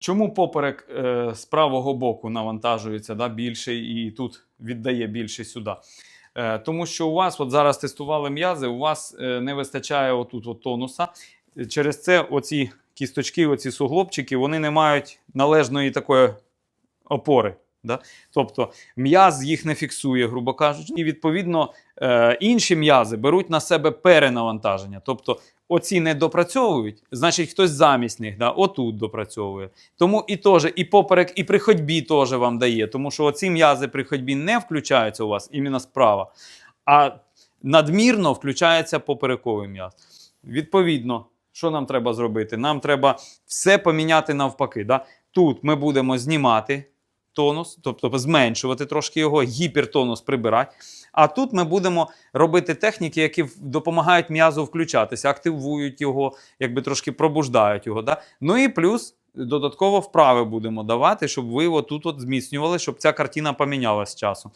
Чому поперек е, з правого боку навантажується да, більше і тут віддає більше сюди? Е, тому що у вас, от зараз тестували м'язи, у вас е, не вистачає отут от тонуса. Через це оці кісточки, оці суглобчики, вони не мають належної такої опори. Да? Тобто м'яз їх не фіксує, грубо кажучи. І відповідно е, інші м'язи беруть на себе перенавантаження. Тобто оці не допрацьовують, значить хтось замість них да, отут допрацьовує. Тому і теж, і поперек, і при ходьбі теж вам дає, тому що оці м'язи при ходьбі не включаються у вас іменно справа, а надмірно включається поперековий м'яз. Відповідно, що нам треба зробити? Нам треба все поміняти навпаки. Да? Тут ми будемо знімати тонус, тобто зменшувати трошки його, гіпертонус прибирати. А тут ми будемо робити техніки, які допомагають м'язу включатися, активують його, якби трошки пробуждають його. Да? Ну і плюс додатково вправи будемо давати, щоб ви отут от зміцнювали, щоб ця картина помінялась з часом.